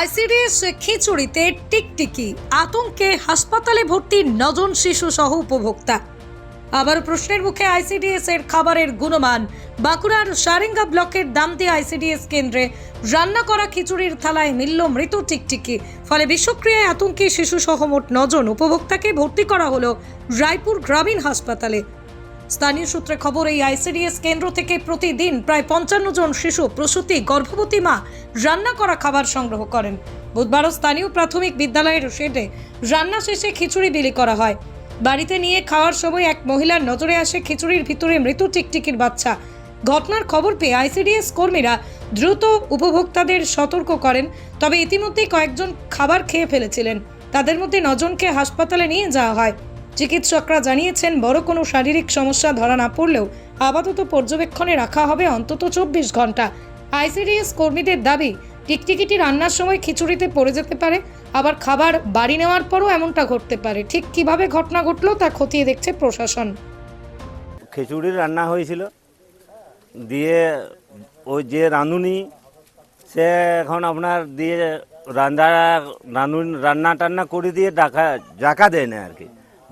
ICDS খিচুড়িতে টিকটিকি, আতঙ্কে হাসপাতালে ভর্তি নজন শিশু সহ উপভোক্তা। আবার প্রশ্নের মুখে আইসিডিএস এর খাবারের গুণমান। বাঁকুড়ার সারেঙ্গা ব্লকের দামতি আইসিডিএস কেন্দ্রে রান্না করা খিচুড়ির থালায় মিলল মৃত টিকটিকি। ফলে বিষক্রিয়ায় আতঙ্কে শিশু সহ মোট নজন উপভোক্তাকে ভর্তি করা হলো রায়পুর গ্রামীণ হাসপাতালে। স্থানীয় সূত্রে খবর, এই আইসিডিএস কেন্দ্র থেকে প্রতিদিন প্রায় পঞ্চান্ন জন শিশু, প্রসূতি, গর্ভবতী মা রান্না করা খাবার সংগ্রহ করেন। বুধবারও স্থানীয় প্রাথমিক বিদ্যালয়ের শেডে রান্না শেষে খিচুড়ি বিলি করা হয়। বাড়িতে নিয়ে খাওয়ার সময় এক মহিলার নজরে আসে খিচুড়ির ভিতরে মৃত টিকটিকির বাচ্চা। ঘটনার খবর পেয়ে আইসিডিএস কর্মীরা দ্রুত উপভোক্তাদের সতর্ক করেন, তবে ইতিমধ্যেই কয়েকজন খাবার খেয়ে ফেলেছিলেন। তাদের মধ্যে নজনকে হাসপাতালে নিয়ে যাওয়া হয়। চিকিৎসকরা জানিয়েছেন, বড় কোনো শারীরিক সমস্যা ধরা না পড়লেও আপাতত পর্যবেক্ষণে রাখা হবে অন্তত চব্বিশ ঘণ্টা। আইসিডিএস কর্মীদের দাবি, টিকটিকিটি রান্নার সময় খিচুড়িতে পড়ে যেতে পারে, আবার খাবার বাড়ি নেওয়ার পরও এমনটা ঘটতে পারে। ঠিক কীভাবে ঘটনা ঘটলো তা খতিয়ে দেখছে প্রশাসন। খিচুড়ি রান্না হয়েছিল। দিয়ে ওই যে রাঁধুনি, সে এখন আপনার দিয়ে রান্না রান্না টান্না করে দিয়ে ডাকা জাকা দেয় না আর কি।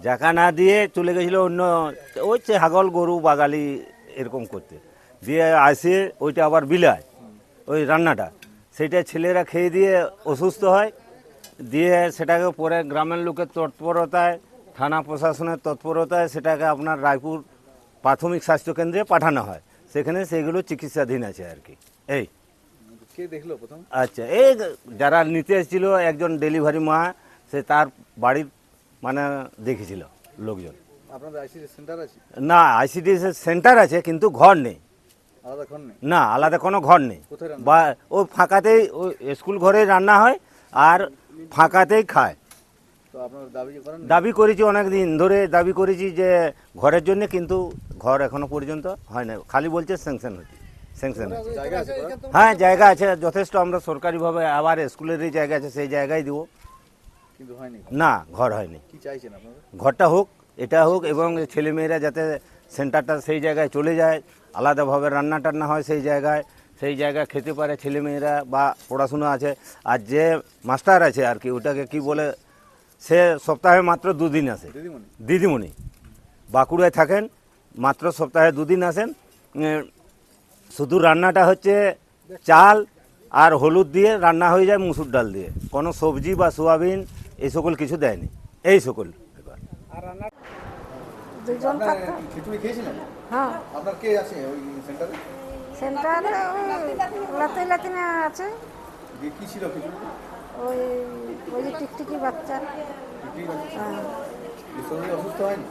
জাকা না দিয়ে চলে গেছিল অন্য ওই হাগল গরু বাগালি এরকম করতে। দিয়ে আসে ওইটা আবার বিলায় ওই রান্নাটা। সেটা ছেলেরা খেয়ে দিয়ে অসুস্থ হয়। দিয়ে সেটাকে পরে গ্রামের লোকের তৎপরতায় থানা প্রশাসনের তৎপরতায় সেটাকে আপনার রায়পুর প্রাথমিক স্বাস্থ্যকেন্দ্রে পাঠানো হয়। সেখানে সেগুলো চিকিৎসাধীন আছে আর কি। এই। কে দেখল প্রথম? আচ্ছা এই যারা নিতে এসেছিল একজন ডেলিভারি মা সে তার বাড়ির মানে দেখেছিল লোকজন। আপনাদের আইসিডি সেন্টার আছে? না আইসিডিএস সেন্টার আছে কিন্তু ঘর নেই। আলাদা ঘর নেই? না আলাদা কোনো ঘর নেই। বা ও ফাঁকাতেই ওই স্কুল ঘরেই রান্না হয় আর ফাঁকাতেই খায়। দাবি না? করেছি অনেক দিন ধরে দাবি করেছি যে ঘরের জন্য কিন্তু ঘর এখনও পর্যন্ত হয় না। খালি বলছে স্যাংশন হচ্ছে স্যাংশন হ্যাঁ জায়গা আছে যথেষ্ট। আমরা সরকারিভাবে আবার স্কুলেরই জায়গা আছে সেই জায়গায় দিব। কিন্তু হয়নি? না ঘর হয়নি। কি চাইছেন আপনারা? ঘরটা হোক এটা হোক এবং ছেলেমেয়েরা যাতে সেন্টারটা সেই জায়গায় চলে যায় আলাদাভাবে রান্না টান্না হয় সেই জায়গায় সেই জায়গায় খেতে পারে ছেলেমেয়েরা বা পড়াশুনো আছে। আর যে মাস্টার আছে আর কি ওটাকে কি বলে সে সপ্তাহে মাত্র দুদিন আসে দিদিমণি? বাঁকুড়ায় থাকেন মাত্র সপ্তাহে দুদিন আসেন। শুধু রান্নাটা হচ্ছে চাল আর হলুদ দিয়ে রান্না হয়ে যায় মুসুর ডাল দিয়ে। কোনো সবজি বা সোয়াবিন এই সকল কিছু দেয়নি। এই সকল ব্যাপার। দুজন আপনারা খিচুড়ি খেয়েছিলেন? হ্যাঁ। আপনার কে আছে ওই সেন্টারে? লাতিন আছে। কি ছিল খিচুড়ি ওই ওই যে টিকটিকি বাচ্চা। হ্যাঁ। দিয়ে অসুস্থ হয়নি?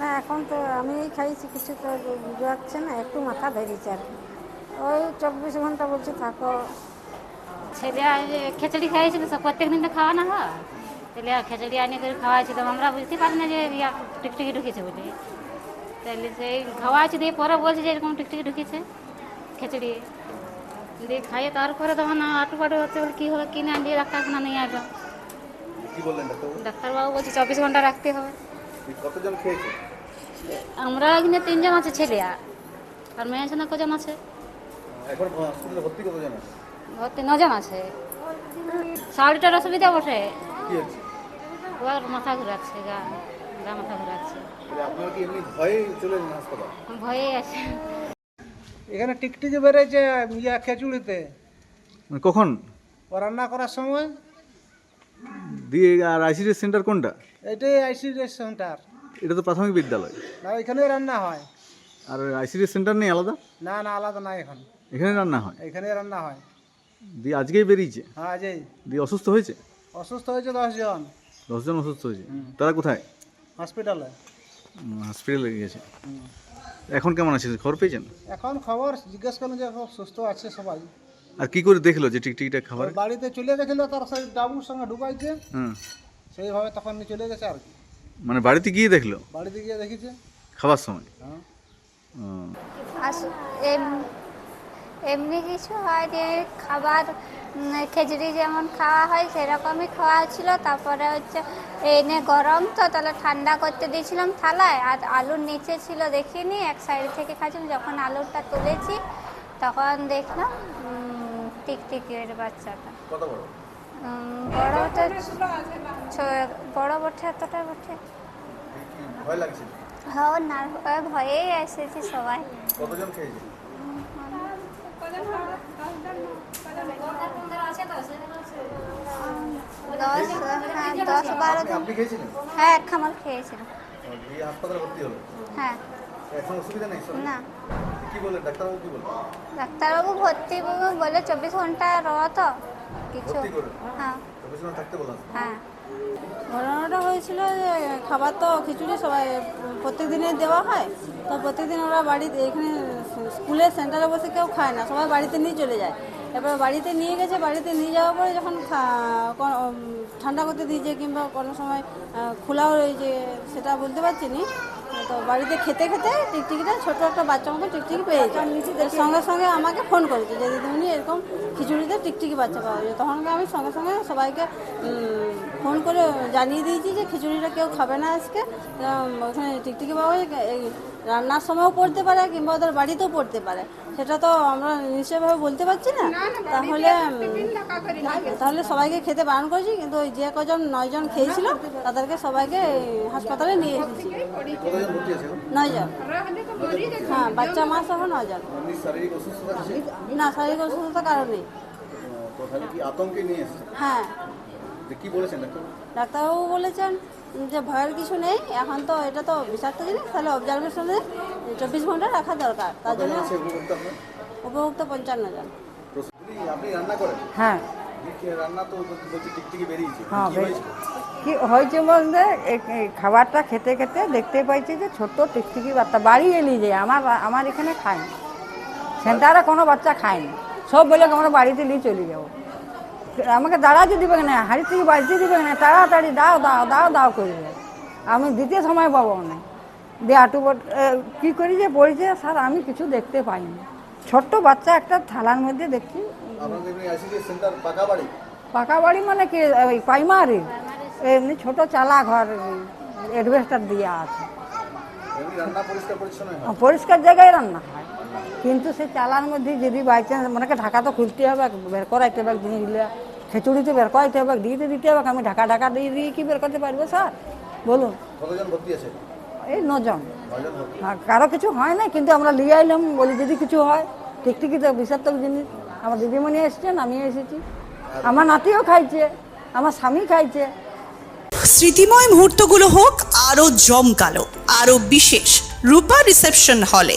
না এখন তো আমি খাইছি কিছু তো বুঝাচ্ছে না একটু মাথা ধরেছে আর কি। ওই চব্বিশ ঘণ্টা বলছে থাকো। ছেলে খিচুড়ি খাইয়েছিল সব প্রত্যেক দিন তো খাওয়ানো হয়। তাহলে খিচুড়ি আনি করে তো আমরা বুঝতে পারি না যে ইয়া টিকটিকি ঢুকেছে বলে তাহলে সেই খাওয়াইছি দিয়ে পরে বলছে যে এরকম টিকটিকি ঢুকেছে খিচুড়ি দিয়ে খাইয়ে তারপরে তখন আটু পাটু হচ্ছে বলে কী হবে কিনে আনিয়ে ডাক্তারখানা নিয়ে আসব ডাক্তারবাবু? বলছে চব্বিশ ঘণ্টা রাখতে হবে। কতজন খেয়েছে? আমরা এখানে তিনজন আছে ছেলে আর মেয়ে আছে না কজন আছে? এখন হসপিটালে ভর্তি কতজন আছে? ভর্তি নজন আছে। শাড়িটার অসুবিধা কি হচ্ছে ওর মাথা ঘুরাচ্ছে গা গা মাথা ঘুরাচ্ছে। তাহলে কি এমনি ভয়ে চলে যান হাসপাতাল? ভয়ে আছে। এখানে টিকটিকি বেড়েছে ইয়া খেচুড়িতে। মানে কখন? ও রান্না করার সময়। দিয়ে আর আইসিডি সেন্টার কোনটা? এটাই আইসিডিএস সেন্টার। এটা তো প্রাথমিক বিদ্যালয়। না এখানে রান্না হয়। আর আইসিডি সেন্টার নেই আলাদা? না না আলাদা নাই এখন। এখানে রান্না হয়? এখানে রান্না হয়। দিয়ে আজকেই বেরিয়েছে? হ্যাঁ আজই দিয়ে অসুস্থ হয়েছে? অসুস্থ হয়েছে দশজন দশজন অসুস্থ হয়েছে তারা কোথায়? হসপিটালে হসপিটালে গিয়েছে এখন কেমন আছে? খবর পেয়েছেন? এখন খবর জিজ্ঞেস করলেন যে খুব সুস্থ আছে সবাই। আর কি করে দেখল যে টিকটিকিটা খাবার? বাড়িতে চলে গেছিল তার সেই ডাবুর সঙ্গে ঢুকাইছে। হ্যাঁ সেইভাবে তখন নিয়ে চলে গেছে আর কি। মানে বাড়িতে গিয়ে দেখল? বাড়িতে গিয়ে দেখেছে খাবার সময়? হ্যাঁ। ও। আস- এম- এমনি কিছু হয়নি খাবার উম, খিচুড়ি যেমন খাওয়া হয় সেরকমই খাওয়া ছিল তারপরে হচ্ছে এনে গরম তো তাহলে ঠান্ডা করতে দিয়েছিলাম থালায়। আর আলুর নিচে ছিল দেখিনি এক সাইড থেকে খাচ্ছিলাম যখন আলুটা তুলেছি তখন দেখলাম টিকটিকির বাচ্চাটা। বড়? তো বড় বটে এতটা বটে। ভয় লাগছে? হ্যাঁ ভয়েই এসেছি সবাই। কতজন খেয়েছে? দশ হ্যাঁ দশ বারো আপনি খেয়েছিলেন? হ্যাঁ এক খামার খেয়েছিলাম। এই হাসপাতালে ভর্তি হলো? হ্যাঁ। এখন অসুবিধা নেই না। কি ডাক্তারবাবু কি বললেন? ডাক্তারবাবু ভর্তি বলে চব্বিশ ঘণ্টা রহ তো কিছু। হ্যাঁ। চব্বিশ ঘণ্টা থাকতে বললাম। হ্যাঁ। ঘটনাটা হয়েছিল যে খাবার তো খিচুড়ি সবাই প্রত্যেক দিনে দেওয়া হয়। তো প্রত্যেকদিন ওরা বাড়িতে এখানে স্কুলের সেন্টারে বসে কেউ খায় না সবাই বাড়িতে নিয়ে চলে যায়। এবার বাড়িতে নিয়ে গেছে বাড়িতে নিয়ে যাওয়ার পরে যখন ঠান্ডা করতে দিয়েছে কিংবা কোনো সময় খোলাও রয়েছে সেটা বলতে পারছি নি। তো বাড়িতে খেতে খেতে টিকটিকিটা ছোট একটা বাচ্চা মতো টিকটিকি পেয়েছে সঙ্গে সঙ্গে আমাকে ফোন করেছে যে দিদিমণি এরকম খিচুড়িতে টিকটিকি বাচ্চা পাওয়া যায়। তখন আমি সঙ্গে সঙ্গে সবাইকে ফোন করে জানিয়ে দিয়েছি যে খিচুড়িটা কেউ খাবে না আজকে। ওখানে টিকটিকি পাওয়া যায় রান্নার সময়ও পড়তে পারে কিংবা ওদের বাড়িতেও পড়তে পারে। সেটা তো আমরা নিশ্চয়ভাবে বলতে পারছি না। তাহলে তাহলে সবাইকে খেতে বারণ করেছি কিন্তু ওই যে কজন নয়জন খেয়েছিল তাদেরকে সবাইকে হাসপাতালে নিয়ে এসেছি। নয়জন হ্যাঁ বাচ্চা মা সহ নয়জন না শারীরিক অসুস্থতার কারণে তো তাহলে কি আতঙ্কে নিয়ে এসছে? হ্যাঁ। যে কি বলেছেন ডাক্তার ডাক্তারবাবু বলেছেন যে ভয়ের কিছু নেই এখন তো এটা তো বিষাক্ত জিনিস তাহলে অবজারভেশনে চব্বিশ ঘণ্টা রাখা দরকার। তার জন্য উপভোক্তা পঞ্চান্ন জন। আপনি রান্না করেন? হ্যাঁ। রান্না তো বেরিয়েছে। হ্যাঁ, কি হয়েছে? বলতে খাবারটা খেতে খেতে দেখতে পাইছি যে ছোট্ট টিকটিকি বাচ্চা বাড়ি এলি যে আমার আমার এখানে খায় না। সেন্টারে কোনো বাচ্চা খায় না। সব বলে আমরা বাড়িতে নিয়ে চলে যাব। আমাকে দাঁড়াতে দিবে না হাড়ি থেকে বাড়িতে দিবে না তাড়াতাড়ি দাও দাও দাও দাও করবে আমি দিতে সময় পাবো না। দিয়ে আটু কি করি যে বলছে স্যার আমি কিছু দেখতে পাইনি। ছোট্ট বাচ্চা একটা থালার মধ্যে দেখছি। পাকা বাড়ি। মানে কি? ওই প্রাইমারি। এমনি ছোট চালা ঘর অ্যাডভেস্টার দেওয়া আছে। পরিষ্কার পরিষ্কার জায়গায় রান্না হয়। কিন্তু সেই চালার মধ্যে যদি বাই চান্স মনে ঢাকা তো খুলতে হবে বের করাইতে হবে জিনিসগুলো খিচুড়িতে বের করাইতে হবে দিতে দিতে হবে আমি ঢাকা ঢাকা দিয়ে দিয়ে কি বের করতে পারব স্যার? বলুন। কতজন ভর্তি আছে? এই নজন। নজন কারও কিছু হয় না কিন্তু আমরা নিয়ে আইলাম বলি যদি কিছু হয় টিকটিকি তো বিষাক্তক জিনিস। আমার দিদিমণি এসছেন আমি এসেছি। আমার নাতিও খাইছে আমার স্বামী খাইছে। স্মৃতিময় মুহূর্তগুলো হোক আরও জমকালো আরও বিশেষ। রূপা রিসেপশন হলে।